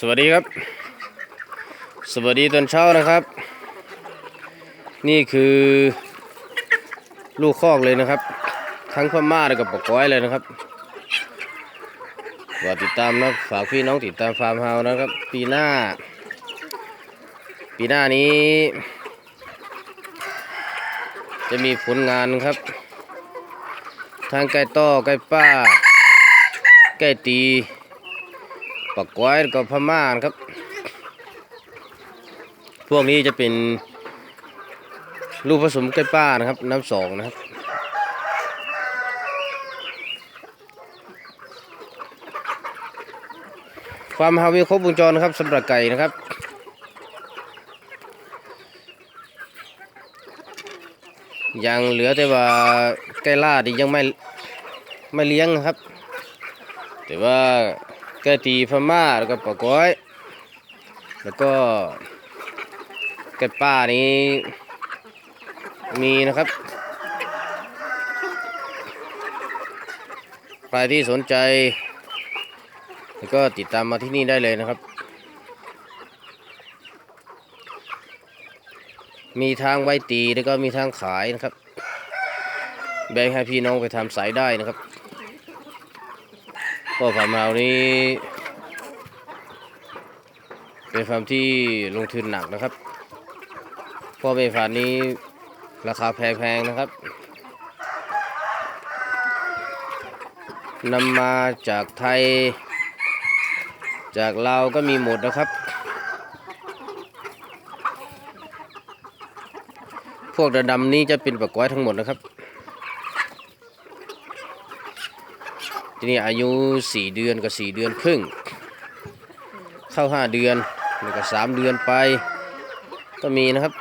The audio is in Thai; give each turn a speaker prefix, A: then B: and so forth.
A: สวัสดีครับ สวัสดีตอนเช้านะครับ นี่คือลูกคอกเลยนะครับ ทั้งพม่าและกับปกก้อยเลยนะครับฝากติดตามนะฝากพี่น้องติดตามฟาร์มเฮาส์นะครับ ปีหน้า ปีหน้านี้ จะมีผลงานครับ ทางไก่ต้อไก่ป้าไก่ตี ปักก้อยกับพม่านครับ พวกนี้จะเป็นลูกผสมไก่ป้านะครับ น้ำสองนะครับ ความฮาวิครบวงจรนะครับสำหรับไก่นะครับยังเหลือแต่ว่าไก่ล่าที่ยังไม่ไม่เลี้ยงนะครับ แต่ว่า ก่ตีพม่าแล้วก็ปะก้อย แล้วก็ก่ป้านี้มีนะครับใครที่สนใจก็ติดตามมาที่นี่ได้เลยนะครับ มีทางไว้ตีแล้วก็มีทางขายนะครับ แบ่งให้พี่น้องไปทำสายได้นะครับ ก็ฟาร์มเรานี้เป็นฟาร์มที่ลงทุนหนักนะครับพราะเป็นฟาร์มนี้ราคาแพงๆนะครับนำมาจากไทย จากลาวก็มีหมดนะครับ พวกดำนี้จะเป็นปลาก้อยทั้งหมดนะครับ ทีนี้อายุ4เดือนกับ4เดือนครึ่ง เข้า5เดือนแล้วก็3เดือนไป ก็มีนะครับ